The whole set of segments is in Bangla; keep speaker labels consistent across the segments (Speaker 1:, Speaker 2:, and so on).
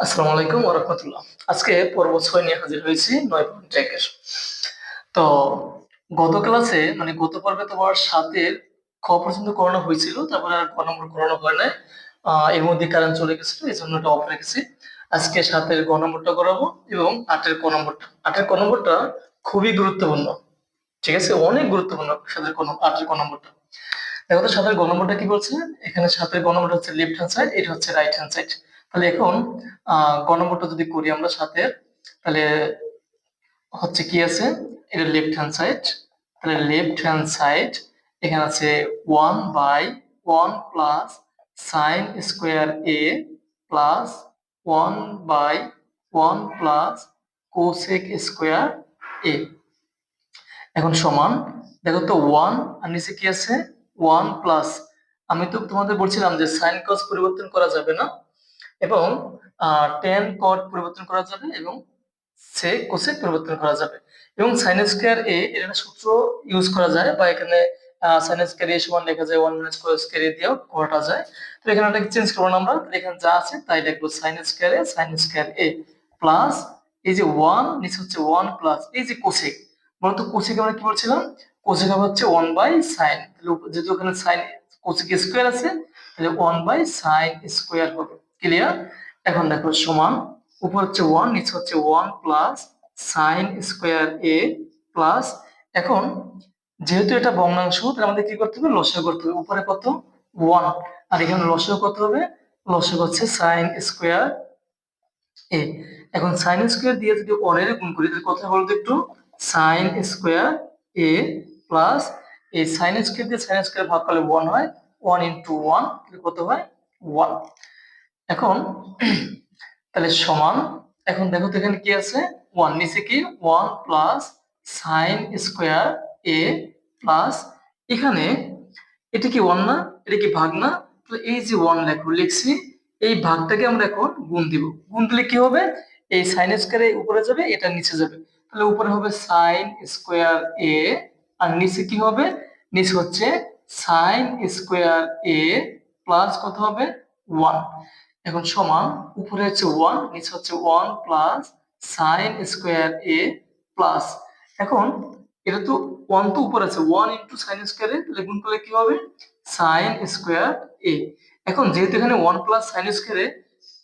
Speaker 1: আসসালামু আলাইকুম ওরহমতুল্লাহ আজকে পর্ব ছয় নিয়ে হাজির হয়েছি নয় পয়েন্ট একের। তো গত ক্লাসে মানে গত পর্বে তোমার সাতের খ পর্যন্ত করানো হয়েছিল তারপরে আর ক নম্বর করানো হয় আহ, এর মধ্যে কারেন্ট চলে গেছিল এই জন্য অফ রেখেছি। আজকে সাতের গ নম্বরটা করাবো এবং আটের ক নম্বরটা। আটের ক নম্বরটা খুবই গুরুত্বপূর্ণ। ঠিক আছে? অনেক গুরুত্বপূর্ণ সাতের ক নম- আটের ক নম্বরটা। দেখো তো সাতের গ নম্বরটা কি বলছে? এখানে সাতের গ নম্বরটা হচ্ছে লেফট হ্যান্ড সাইড এটা হচ্ছে রাইট হ্যান্ড সাইড তাহলে এখন আহ গ নম্বরটা যদি করি আমরা সাথে, তাহলে হচ্ছে কি আছে? এটা লেফট হ্যান্ড সাইড তাহলে লেফট হ্যান্ড সাইড এখানে আছে one by one plus sine square A plus one by one plus cosec square A এখন সমান, দেখো তো ওয়ান আর নিচে কি আছে? ওয়ান প্লাস আমি তো তোমাদের বলছিলাম যে সাইন কস পরিবর্তন করা যাবে না। এবং টেন কট পরিবর্তন করা যাবে এবং সে কোসেক পরিবর্তন করা যাবে। এবং সাইন স্কোয়ার এ এর একটা সূত্র ইউজ করা যায় বা এখানে সাইন স্কোয়ার এ সমান লেখা যায় one minus cos square A দিয়েও করাটা যায়। তো এখানে এটাকে চেঞ্জ করব আমরা এখানে যা আছে তাই লিখব sine square A sine square A plus এই যে ওয়ান নিচে হচ্ছে ওয়ান প্লাস এই যে কোসেক বলতো কোসেক আমরা কি বলছিলাম? কোসেক হবে হচ্ছে ওয়ান বাই সাইন যেহেতু ওখানে সাইন কোসেক স্কোয়ার আছে, তাহলে ওয়ান বাই সাইন স্কোয়ার হবে। ক্লিয়ার এখন দেখো সমান, উপর হচ্ছে ওয়ান নিচে হচ্ছে one plus sine square A plus এখন যেহেতু এটা ভগ্নাংশ তাহলে আমাদের কি করতে হবে? লসাগু করতে হবে। উপরে কত? ওয়ান আর এখানে লসাগু কত হবে? লসাগু হচ্ছে সাইন স্কোয়ার এ এখন সাইন স্কোয়ার দিয়ে যদি অনের গুণ করি, তাহলে কথা বলতো একটু? সাইন স্কোয়ার এ প্লাস এই সাইন স্কোয়ার দিয়ে সাইন স্কোয়ার ভাগ করলে ওয়ান হয়। ওয়ান ইন্টু ওয়ান কত হয়? ওয়ান এখন, তাহলে সমান, এখন দেখো তো এখানে কি আছে? ওয়ান নিচে কি? One plus sine square A plus এখানে এটা কি ওয়ান না? এটা কি ভাগ না? তাহলে এই যে ওয়ান লেখো লিখছি, এই ভাগটাকে আমরা এখন গুণ দিব। গুণ দিলে কি হবে? এই সাইন স্কোয়ার উপরে যাবে, এটা নিচে যাবে। তাহলে উপরে হবে সাইন স্কোয়ার এ আর নিচে কি হবে? নিচে হচ্ছে সাইন স্কোয়ার এ প্লাস কত হবে? ওয়ান এখন সমান, উপরে হচ্ছে ওয়ান নিচে হচ্ছে one plus sine square A plus এখন এটা তো ওয়ান তো উপরে আছে one into sine square A তাহলে গুণ করলে কি হবে? সাইন স্কোয়ার এ এখন যেহেতু এখানে one plus sine square A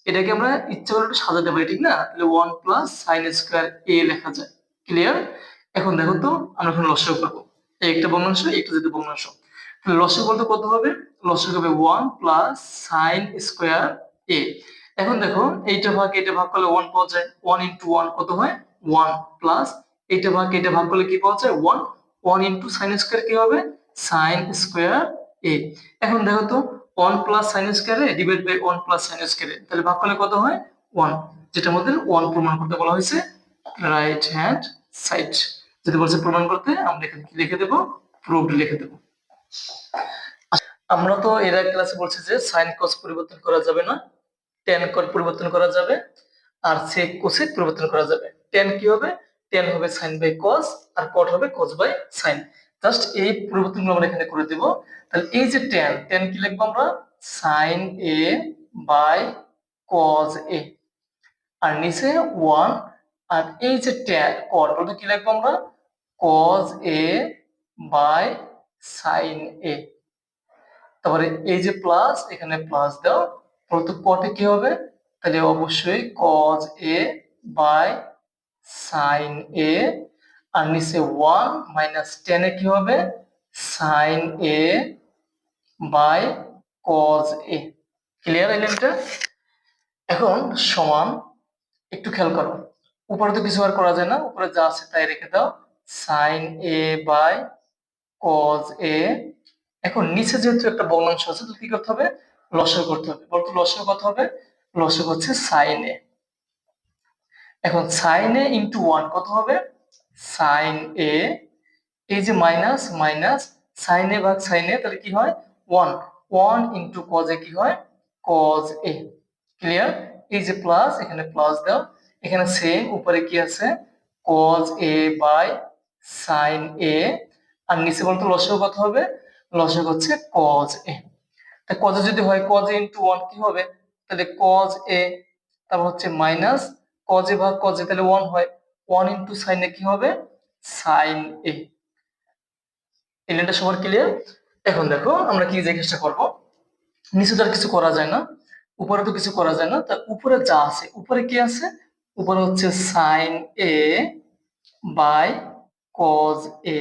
Speaker 1: এটাকে আমরা ইচ্ছা করলে একটু সাজাতে পারি, ঠিক না? তাহলে one plus sine square A লেখা যায়। ক্লিয়ার এখন দেখো তো, আমরা এখন লসাগু করব। একটা ভগ্নাংশ একটা যদি তাহলে লসাগু বলতে কত হবে লসাগু হবে one plus sine square A এখন দেখো, এইটা ভাগ, এটা ভাগ করলে ওয়ান পাওয়া যায়। ওয়ান ইন্টু ওয়ান কত হয়? ওয়ান প্লাস এইটা ভাগ, এটা ভাগ করলে কি পাওয়া যায়? One one into sine square কি হবে? সাইন স্কোয়ার এ এখন দেখো তো one plus sine square divide by one plus sine square তাহলে ভাগ করলে কত হয়? ওয়ান যেটা আমাদের ওয়ান প্রমাণ করতে বলা হয়েছে রাইট হ্যান্ড সাইড যদি বলছে প্রমাণ করতে, আমরা এখানে কি লিখে দেবো? প্রুভড লিখে দেবো। আমরা তো এর ক্লাসে বলছি যে সাইন কস পরিবর্তন করা যাবে না। টেন পরিবর্তন করা যাবে, আর সেক কোসেক পরিবর্তন করা যাবে। টেন কি হবে? টেন হবে সাইন বাই কস আর কট হবে কস বাই সাইন জাস্ট এই পরিবর্তনগুলো আমরা এখানে করে দেব। তাহলে এই যে টেন টেন কি লিখব আমরা? Sine A by cos A আর নিচে ওয়ান আর এই যে ট্যান কট ওটা কি লিখব আমরা? Cos A by sine A তারপরে এই যে প্লাস এখানে প্লাস দাও। প্রথম কটে কি হবে? তাহলে অবশ্যই cos A by sine A আর নিচে ওয়ান মাইনাস টেনে কি হবে? Sine A by cos A clear এই লাইনটা এখন সমান, একটু খেয়াল করো। উপরে তো কিছু আর করা যায় না, উপরে যা আছে তাই রেখে দাও। Sine A by cos A এখন নিচে যেহেতু একটা ভগ্নাংশ আছে তো কি করতে হবে? লসক করতে হবে। বলতো লসক কত হবে লসক হচ্ছে সাইন এ এখন সাইন এ ইন্টু ওয়ান কত হবে? সাইন এ এই যে মাইনাস মাইনাস সাইন এ ভাগ সাইন এ তাহলে কি হয়? One one into cos A কি হয়? কজ এ ক্লিয়ার এই যে প্লাস এখানে প্লাস দাও। এখানে সেম উপরে কি আছে? Cos A by sine A আর নিচে বলতো লসক কত হবে লসক হচ্ছে কজ এ তা কজ যদি হয় কজ ইন্টু ওয়ান কি হবে? তাহলে কজ এ, তারপর হচ্ছে মাইনাস কজে ভাগ কজে তাহলে ওয়ান হয়। ওয়ান ইন্টু সাইনে কি হবে? Sine A. এই সবার ক্লিয়ার এখন দেখো, আমরা কি যে কাজটা করব? নিচে তো আর কিছু করা যায় না, উপরে তো কিছু করা যায় না, তা উপরে যা আছে, উপরে কি আছে? উপরে হচ্ছে sine A by cos A.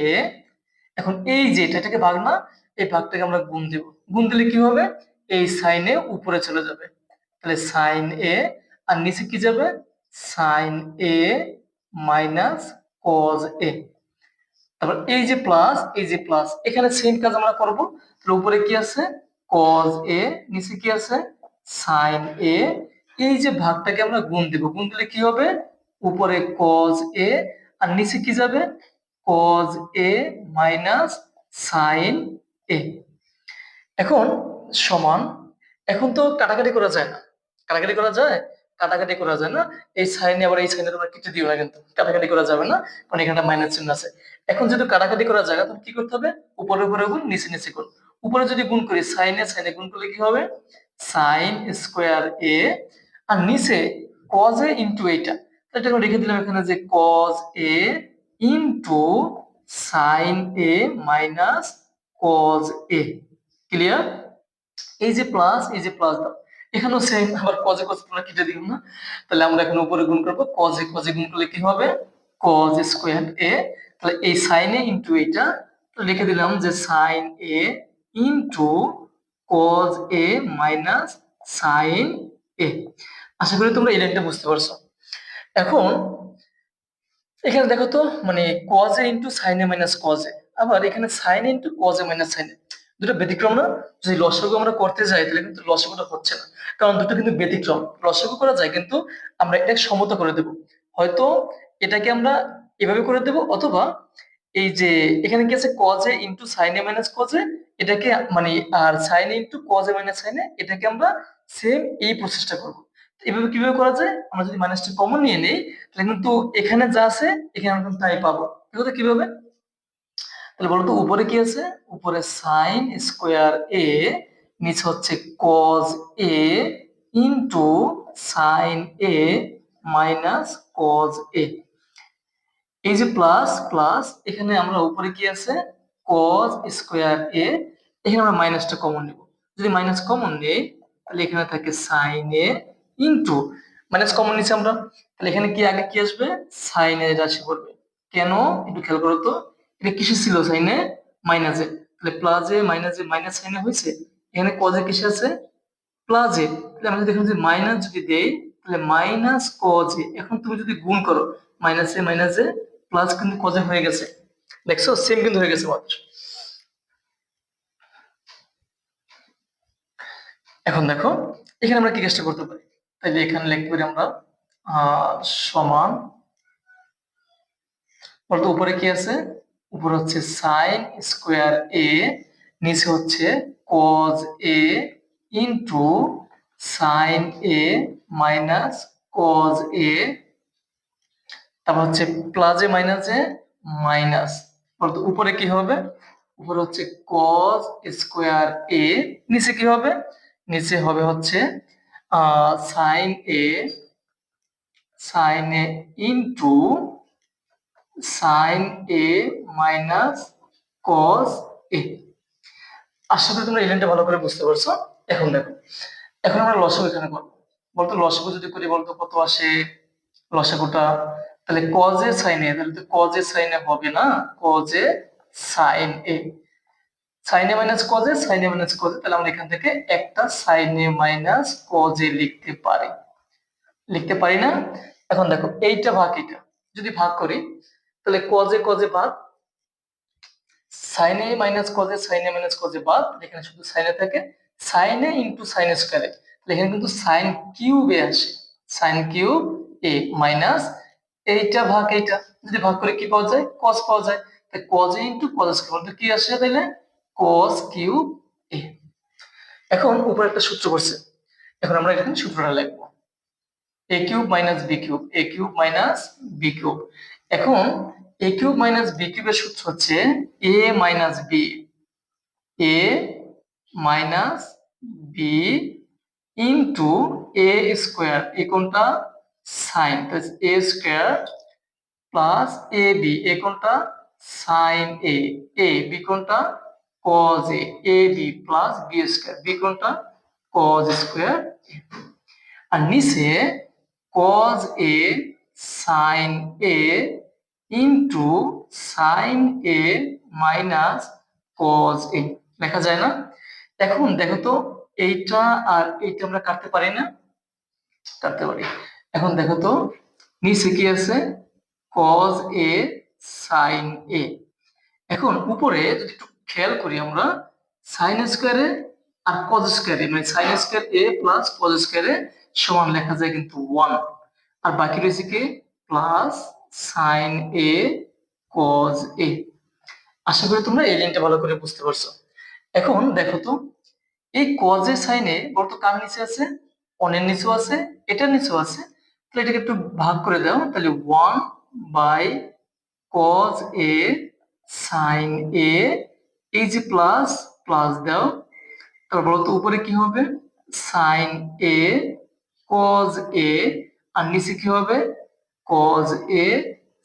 Speaker 1: এখন এই যে এটাকে ভাগ না, এই ভাগটাকে আমরা গুণ দেব। গুণ দিলে কি হবে? এই সাইনে উপরে চলে যাবে। তাহলে সাইন এ, আর নিচে কি যাবে? Sine A minus cos A. তারপর এই যে প্লাস, এই যে প্লাস, এখানে সেম কাজ আমরা করব। তাহলে উপরে কি আছে? কজ এ, নিচে কি আছে? Sine A. এই যে ভাগটাকে আমরা গুণ দেব। গুণ দিলে কি হবে? উপরে কজ এ, আর নিচে কি যাবে? Cos A minus sine A. এখন সমান, এখন তো কাটাকাটি করা যায় না। কাটাকাটি করা যায়, কাটাকাটি করা যায় না। এই সাইনে আবার এই সাইনে তোমরা কেটে দিও না কিন্তু, কাটাকাটি করা যাবে না, কারণ এখানে মাইনাস চিহ্ন আছে। এখন যেহেতু কাটাকাটি করা যায় তখন কি করতে হবে? উপরে উপরে গুণ, নিচে নিচে গুণ। উপরে যদি গুণ করি, সাইনে সাইনে গুণ করলে কি হবে? সাইন স্কোয়ার এ আর নিচে কজ এ ইন্টু এইটা। এটা রেখে দিলাম এখানে যে cos A into sine A minus cos A clear এই যে প্লাস এই যে প্লাস দাও। এখানেও সেম আবার কজে কজ তোমরা কেটে দিও না? তাহলে আমরা এখন উপরে গুণ করব। কজে কজে গুণ করলে কি হবে? কজ স্কোয়ার এ তাহলে এই সাইনে ইন্টু এইটা লিখে দিলাম যে sine A into cos A minus sine A আশা করি তোমরা এই লাইনটা বুঝতে পারছ। এখন, এখানে দেখো তো মানে কজে ইন্টু সাইনে মাইনাস কজে আবার এখানে সাইনে ইন্টু কজে মাইনাস সাইনে দুটো ব্যতিক্রম না? যদি লসাগু আমরা করতে যাই, তাহলে কিন্তু লসাগুটা হচ্ছে না। কারণ দুটো কিন্তু ব্যতিক্রম। লসাগু করা যায় কিন্তু আমরা এটা সমতা করে দেব। হয়তো এটাকে আমরা এভাবে করে দেব, অথবা এই যে এখানে কি আছে কজে ইন্টু সাইনে মাইনাস কজে এটাকে মানে আর সাইনে ইন্টু কজে মাইনাস সাইনে এটাকে আমরা সেম এই প্রসেসটা করব। এভাবে কীভাবে করা যায়? আমরা যদি মাইনাসটা কমন নিয়ে নেই, তাহলে কিন্তু এখানে যা আছে, এখানে আমরা তাই পাবো। কীভাবে? তাহলে বলতো উপরে কি আছে? উপরে সাইন স্কোয়ার এ নিচে হচ্ছে cos A into sine A minus cos A এই যে প্লাস প্লাস এখানে আমরা উপরে কি আছে? কজ স্কোয়ার এ এখানে আমরা মাইনাসটা কমন নেব। যদি মাইনাস কমন নেই, তাহলে এখানে থাকে sine A into minus common নিচ্ছি আমরা। তাহলে এখানে কি, আগে কি আসবে? সাইন এ রাশি পড়বে। কেন? একটু খেয়াল করো তো। এটা কিসে ছিল সাইনে মাইনাসে তাহলে প্লাসে মাইনাসে মাইনাস সাইনে হয়েছে? এখানে কজে কিসে আছে? প্লাসে তাহলে আমরা এখানে যদি মাইনাস যদি দেই, তাহলে মাইনাস কজে এখন তুমি যদি গুণ করো মাইনাসে মাইনাসে প্লাস কিন্তু কজে হয়ে গেছে। দেখছ? সেম কিন্তু হয়ে গেছে মাত্র। এখন দেখো, এখানে আমরা কি কাজটা করতে পারি? তাহলে এখানে লিখতে পারি আমরা সমান, বলতো উপরে কি আছে? উপরে হচ্ছে সাইন স্কোয়ার এ নিচে হচ্ছে cos A into sine A minus cos A তারপর হচ্ছে প্লাসে মাইনাসে মাইনাস উপরে কি হবে? উপরে হচ্ছে কজ স্কোয়ার এ নিচে কি হবে? নিচে হবে হচ্ছে sine A sine A into sine A minus cos A আশা করি তোমরা এলিমেন্টটা ভালো করে বুঝতে পারছ। এখন দেখো, এখন আমরা লসাগু এখানে করব। বলতো লসাগু যদি করি বলতো কত আসে? লসাগুটা তাহলে কজে সাইনে তাহলে তো কজে সাইনে হবে না? কজে সাইন এ সাইনে মাইনাস কজে সাইনে মাইনাস কজে তাহলে আমরা এখান থেকে একটা সাইনে মাইনাস কজে লিখতে পারি। লিখতে পারি না? এখন দেখো, এইটা ভাগ এটা। যদি ভাগ করি তাহলে কজে কজে বাদ সাইনে মাইনাস কজে সাইনে মাইনাস কজে বাদ, এখানে শুধু সাইনে থাকে সাইনে ইন্টু সাইন স্কোয়ারে তাহলে এখানে কিন্তু সাইন কিউবে আসে। সাইন কিউব এ মাইনাস এইটা ভাগ এইটা। যদি ভাগ করে কি পাওয়া যায়? কস পাওয়া যায়। তাহলে কজে ইন্টু কজ স্কোয়ার কি আসে তাহলে? কস কিউব এ এখন উপরে একটা সূত্র করছে এখন আমরা এখানে সূত্রটা লিখব। A cube minus B cube A cube minus B cube এখন এ কিউব মাইনাস বি কিউবের সূত্র হচ্ছে A minus B A minus B into A square এই কোনটা? Sine A square plus A B A কোনটা? সাইন এ এ বি কোনটা? Cos A A B plus B square B কোনটা? কজ স্কোয়ার আর নিচে cos A sine A into sine A minus cos A লেখা যায় না? এখন দেখো তো, এইটা আর এইটা আমরা কাটতে পারি না। কাটতে পারি। এখন দেখো তো, নিচে কি আছে? কজ এ সাইন এ এখন উপরে যদি একটু খেয়াল করি আমরা সাইন স্কোয়ারে আর কজ স্কোয়ারে মানে sine square A plus cos square A সমান লেখা যায় কিন্তু ওয়ান আর বাকি রয়েছে কি? Plus sine A cos A আশা করি তোমরা এই লাইনটা ভালো করে বুঝতে পারছ। এখন দেখো তো, এই কজে সাইনে বলতো কার নিচে আছে? অনের নিচেও আছে, এটার নিচেও আছে। তাহলে এটাকে একটু ভাগ করে দাও, তাহলে one by cos A sine A এই যে প্লাস প্লাস দাও। তারপর বলতো উপরে কি হবে? সাইন এ কজ এ আর নিচে কি হবে? কজ এ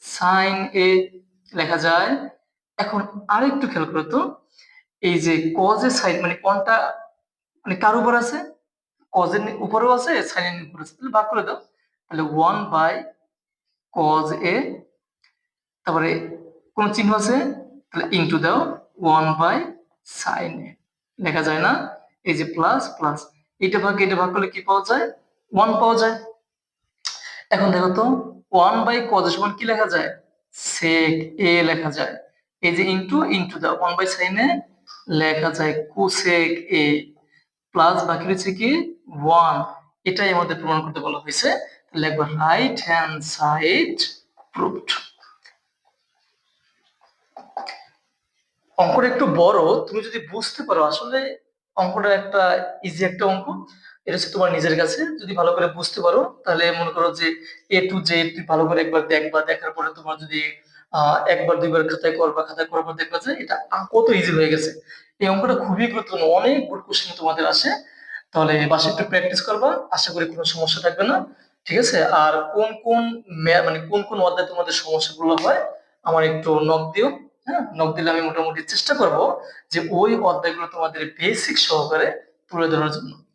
Speaker 1: সাইন এ লেখা যায়। এখন আরেকটু খেয়াল করো তো, এই যে কজের সাইড মানে কোনটা মানে কার উপর আছে? কজের উপরেও আছে সাইনের উপর আছে। তাহলে ভাগ করে দাও। তাহলে ওয়ান বাই কজ এ তারপরে কোন চিহ্ন আছে? তাহলে ইনটু দাও ওয়ান বাই সাইন এ লেখা যায় না? এই যে প্লাস প্লাস এটা ভাগ এটা ভাগ করলে কি পাওয়া যায়? ওয়ান পাওয়া যায়। এখন দেখো তো ওয়ান বাই কজ সমান কি লেখা যায়? সেক এ লেখা যায়। এই যে into into the one by sine A লেখা যায় কোসেক এ প্লাস বাকি রয়েছে কি? ওয়ান এটাই আমাদের প্রমাণ করতে বলা হয়েছে। একবার রাইট হ্যান্ড সাইড প্রুভড অঙ্কটা একটু বড়, তুমি যদি বুঝতে পারো, আসলে অঙ্কটা একটা ইজি একটা অঙ্ক। এটা হচ্ছে তোমার নিজের কাছে। যদি ভালো করে বুঝতে পারো, তাহলে মনে করো যে এ টু জে তুই ভালো করে একবার দেখবা দেখার পরে তোমার যদি একবার, দুইবার খাতায় করবা খাতায় করার পর দেখবা যে এটা কত ইজি হয়ে গেছে। এই অঙ্কটা খুবই গুরুত্বপূর্ণ। অনেক গুড কোশ্চেন তোমাদের আসে। তাহলে বাসে একটু প্র্যাকটিস করবা। আশা করি কোনো সমস্যা থাকবে না। ঠিক আছে? আর কোন কোন মানে কোন কোন অধ্যায় তোমাদের সমস্যাগুলো হয়, আমার একটু নক দিও। হ্যাঁ? নক দিলে আমি মোটামুটি চেষ্টা করব যে ওই অধ্যায়গুলো তোমাদের বেসিক সহকারে তুলে ধরার জন্য।